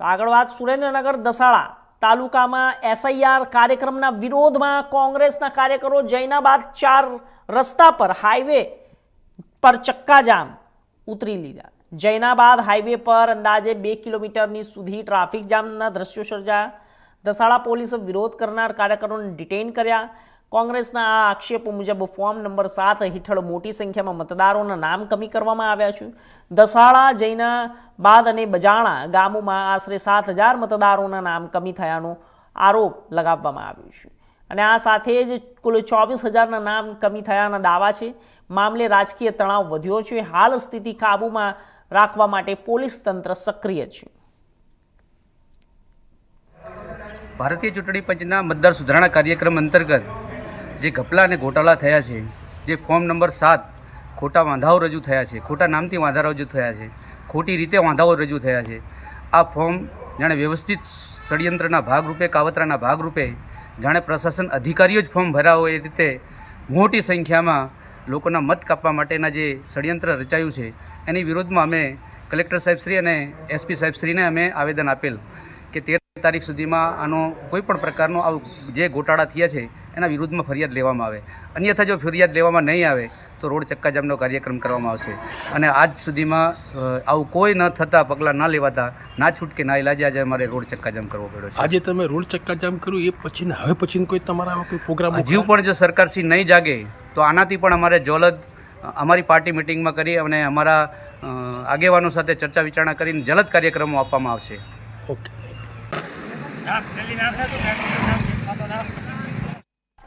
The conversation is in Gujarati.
તો આગળ વાત સુરેન્દ્રનગર દસાડા તાલુકામાં એસઆઈઆર કાર્યક્રમના વિરોધમાં કોંગ્રેસના કાર્યકરો જૈનાબાદ ચાર રસ્તા પર હાઈવે પર ચક્કાજામ ઉતરી લીધા. જૈનાબાદ હાઈવે પર અંદાજે બે કિલોમીટરની સુધી ટ્રાફિક જામના દ્રશ્યો સર્જાયા. દસાડા પોલીસે વિરોધ કરનાર કાર્યકરોને ડિટેઇન કર્યા. કોંગ્રેસના આ આક્ષેપો મુજબ ફોર્મ નંબર સાત હેઠળ મોટી સંખ્યામાં મતદારોના નામ કમી કરવામાં આવ્યા છે. દસાળા, જૈના, બાદ અને બજાણા ગામોમાં આશરે સાત હજાર મતદારોના નામ કમી થયાનો આરોપ લગાવવામાં આવ્યો છે. અને આ સાથે જ કુલ ચોવીસ હજારના નામ કમી થયાના દાવા છે. મામલે રાજકીય તણાવ વધ્યો છે. હાલ સ્થિતિ કાબૂમાં રાખવા માટે પોલીસ તંત્ર સક્રિય છે. ભારતીય ચૂંટણી પંચના મતદાર સુધારણા કાર્યક્રમ અંતર્ગત જે ઘપલા અને ગોટાળા થયા છે, જે ફોર્મ નંબર સાત ખોટા વાંધાઓ રજૂ થયા છે, ખોટા નામથી વાંધા રજૂ થયા છે, ખોટી રીતે વાંધાઓ રજૂ થયા છે, આ ફોર્મ જાણે વ્યવસ્થિત ષડયંત્રના ભાગરૂપે, કાવતરાના ભાગરૂપે જાણે પ્રશાસન અધિકારીઓ જ ફોર્મ ભર્યા હોય એ રીતે મોટી સંખ્યામાં લોકોના મત કાપવા માટેના જે ષડયંત્ર રચાયું છે, એની વિરોધમાં અમે કલેક્ટર સાહેબશ્રી અને એસપી સાહેબશ્રીને અમે આવેદન આપેલ કે તેર તારીખ સુધીમાં આનો કોઈ પણ પ્રકારનો આવું જે ગોટાળા થયા છે એના વિરુદ્ધમાં ફરિયાદ લેવામાં આવે. અન્યથા જો ફરિયાદ લેવામાં નહીં આવે તો રોડ ચક્કાજામનો કાર્યક્રમ કરવામાં આવશે. અને આજ સુધીમાં આવું કોઈ ન થતાં પગલાં ન લેવાતા ના છૂટકે ના ઇલાજે આજે અમારે રોડ ચક્કાજામ કરવો પડ્યો છે. આજે તમે રોડ ચક્કાજામ કર્યું એ પછી હવે પછી કોઈ તમારા કોઈ પ્રોગ્રામ હજુ પણ જો સરકારશ્રી નહીં જાગે તો આનાથી પણ અમારે જલદ અમારી પાર્ટી મિટિંગમાં કરી અને અમારા આગેવાનો સાથે ચર્ચા વિચારણા કરીને જલદ કાર્યક્રમો આપવામાં આવશે. ઓકે. નાખ જલ્દી નાખ નાખ નાખ